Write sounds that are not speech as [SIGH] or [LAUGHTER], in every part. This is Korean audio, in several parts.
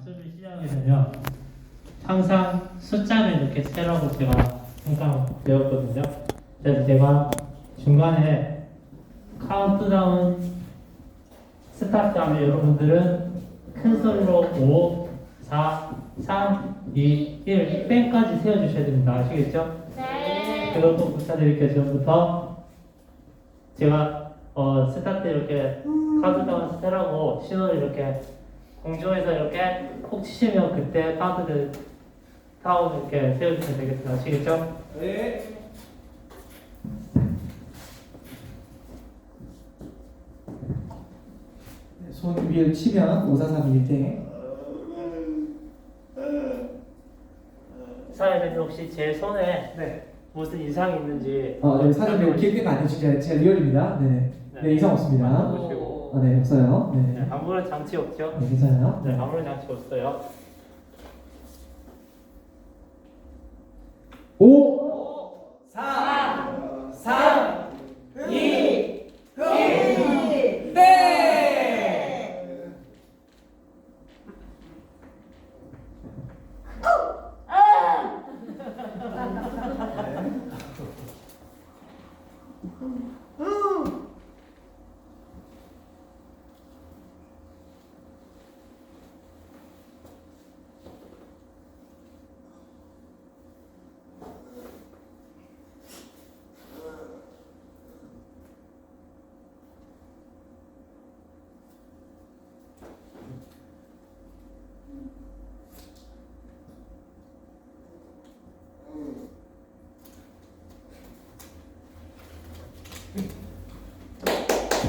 수업을 시작하면요 항상 숫자를 이렇게 세라고 제가 항상 배웠거든요. 그래서 제가 중간에 카운트다운 스타트 하면 여러분들은 큰 소리로 5, 4, 3, 2, 1 뺑까지 세워주셔야 됩니다. 아시겠죠? 네. 그것도 부탁드릴게요. 지금부터 제가 어, 스타트 이렇게 카운트다운 세라고 신호를 이렇게 공중에서 이렇게 콕 치시면 그때 카운트 다운 이렇게 세워주시면 되겠습니다. 아시겠죠? 네. 손 위를 치면 5431 때. 사장님 혹시 제 손에 네. 무슨 이상이 있는지 어, 네, 네, 거 아니에요. 진짜, 진짜 리얼입니다. 네네. 네, 이상 없습니다. 아, 네, 없어요. 네. 네, 아무런 장치 없죠? 네, 괜찮아요. 네, 아무런 장치 없어요. 5, 4, 3, 2, 1. 네!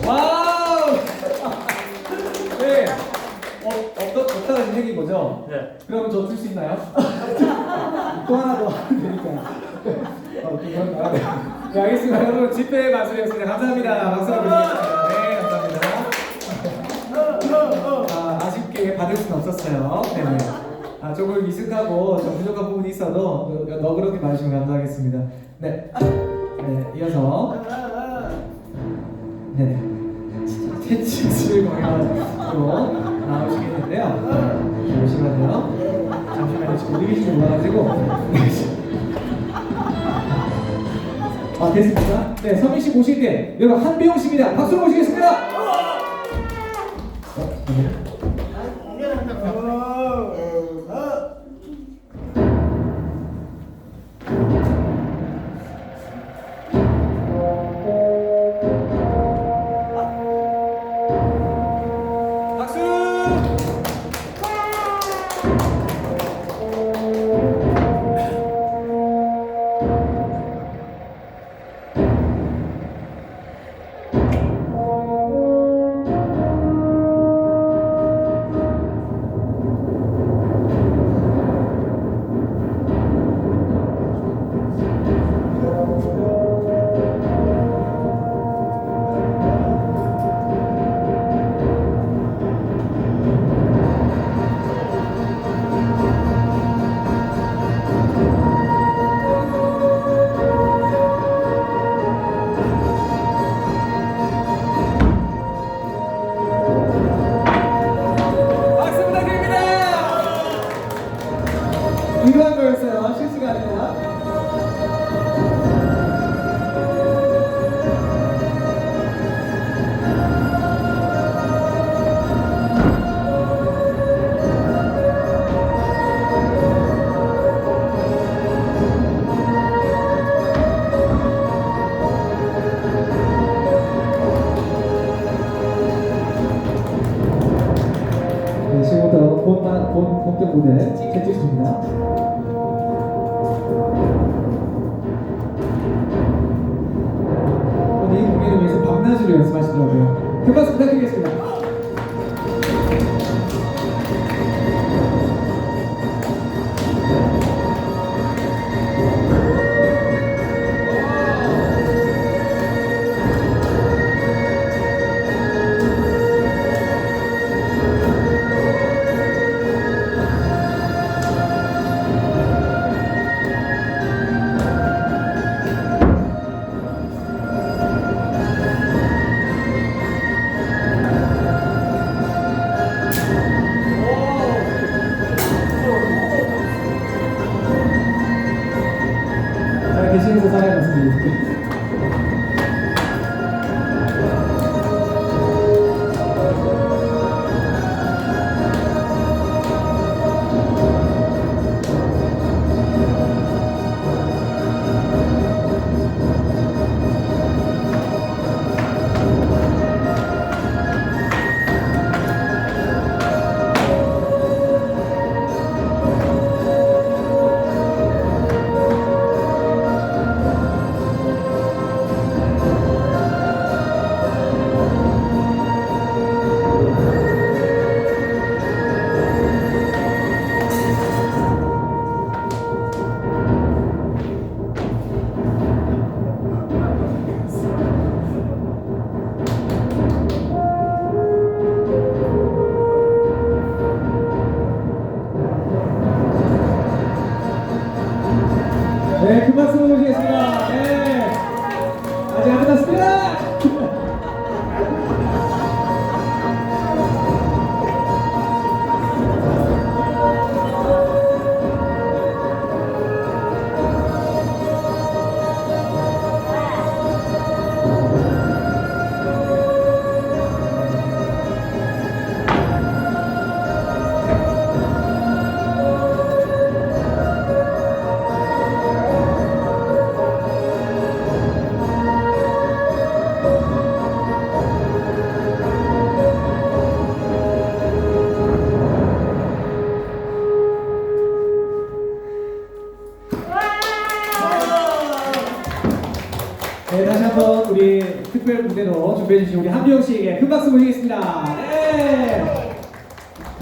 와우! 네. 어, 없다, 없다가 생긴 거죠? 네. 그럼 저줄 수 있나요? [LAUGHS] 또 하나 더 하면 되니까. 어, 그건 아, 네. 네, 알겠습니다. 여러분, 집회 마술이었습니다. 감사합니다. 박수 한번 드리겠습니다. 네, 감사합니다. 아, 아쉽게 받을 수는 없었어요. 네, 네. 아, 조금 미숙하고 좀 부족한 부분이 있어도 너- 너그럽게 봐주시면 감사하겠습니다. 네. 네, 이어서. 네 네. 채찍을 공연으로 나오시겠는데요. 잠시만요. 잠시만요. 지금 리미지 올라가지고. 아, 됐습니다. 네, 서민 씨 모실 때, 여러분, 한비용 씨입니다. 박수로 모시겠습니다. 어, 네. 박수! 밤낮으로 연습하시더라고요. 큰 박수 부탁드리겠습니다. 네, 큰 박수 모시겠습니다. 네.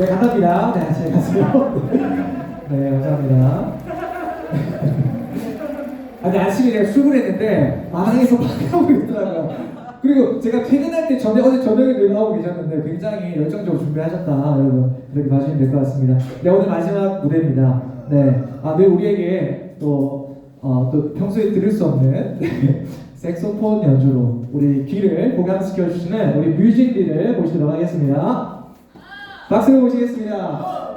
네, 감사합니다. 네, 안녕히 가세요. [LAUGHS] 네, 감사합니다. 아니, 아침에 내가 출근했는데, 마당에서 막 하고 있더라고요. 그리고 제가 퇴근할 때 전에, 어제 저녁에 늘 하고 계셨는데, 굉장히 열정적으로 준비하셨다. 여러분, 그렇게 봐주시면 될 것 같습니다. 네, 오늘 마지막 무대입니다. 네. 아, 늘 우리에게 또, 어, 또 평소에 들을 수 없는 [LAUGHS] 색소폰 연주로 우리 귀를 보강시켜 주시는 우리 뮤직비를 모시도록 하겠습니다. 박수로 모시겠습니다.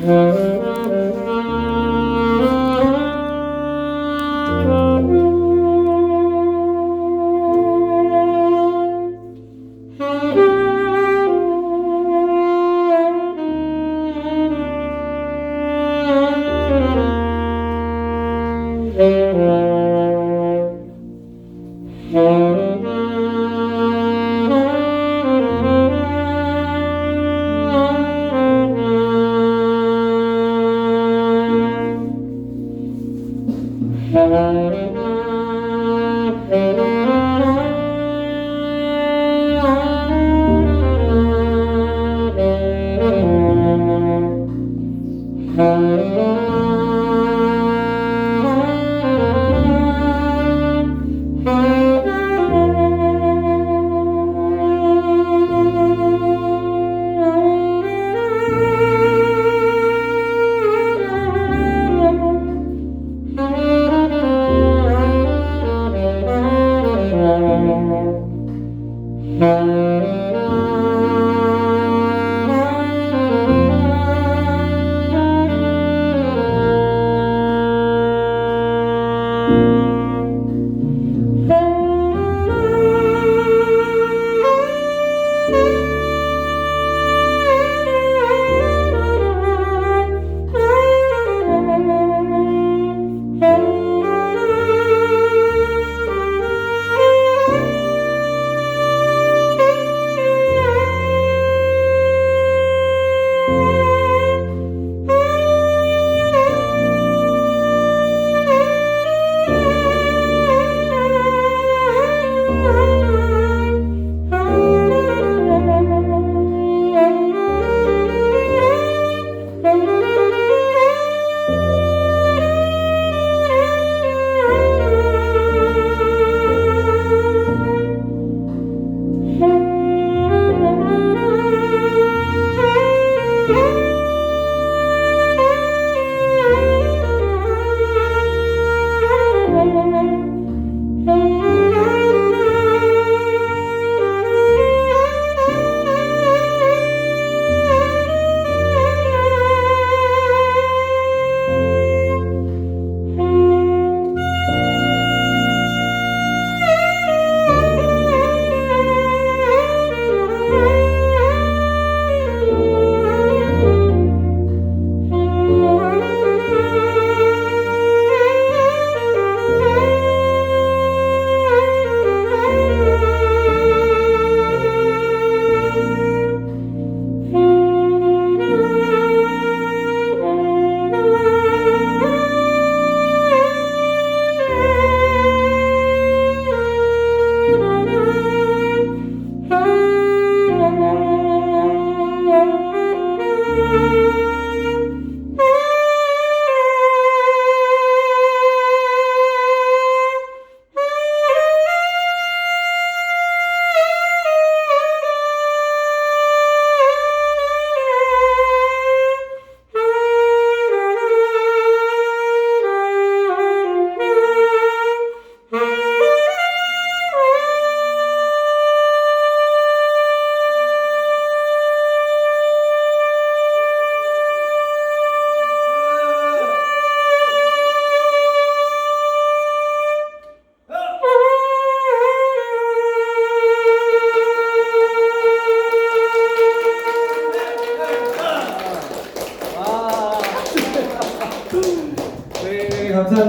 Mm-hmm. Música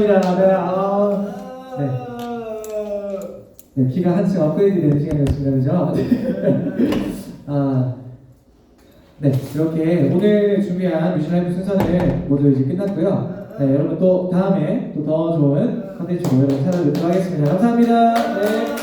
감사합니다. 네, 아, 네. 네, 귀가 한층 업그레이드 되는 시간이었습니다. 그죠? [LAUGHS] 아, 네, 이렇게 오늘 준비한 라이브 순서는 모두 이제 끝났고요. 네, 여러분 또 다음에 또 더 좋은 컨텐츠로 여러분 찾아뵙도록 하겠습니다. 감사합니다. 네.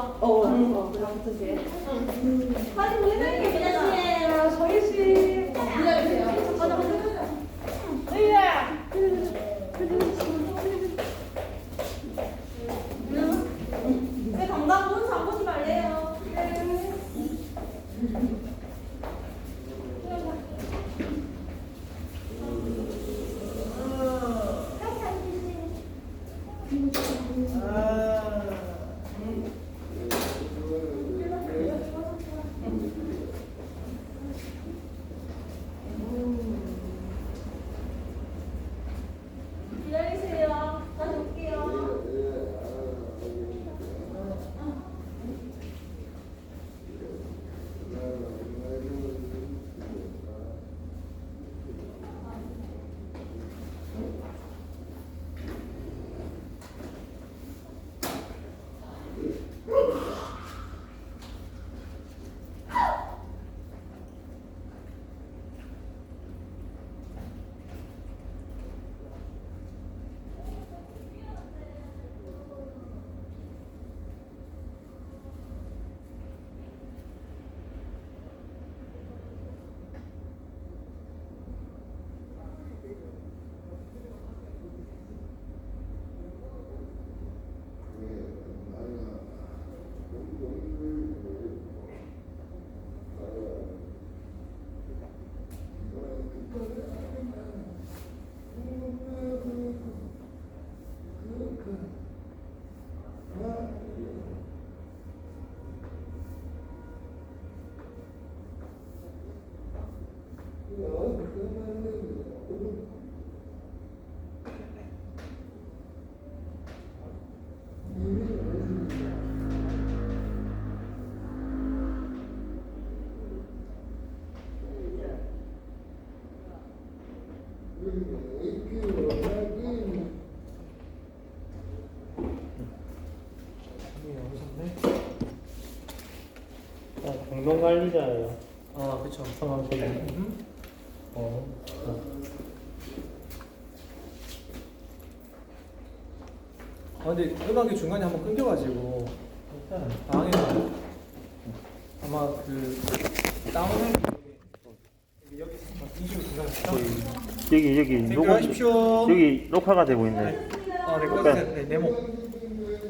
어, 어, 붙으세요. 빨리 보내드릴게요. 기다리세요. 저희 씨. 기다리세요. 맞아, 맞 아, 공동 관리자예요. 아, 그쵸. 성함 소개. 어. 아. 아 근데 음악이 중간에 한번 끊겨가지고 당황해서 아마 그 다운을 여기 여기 여기 녹음 하십시오. 여기 녹화가 되고 있네. 아, 네, 꺼주세요. 네, 네모.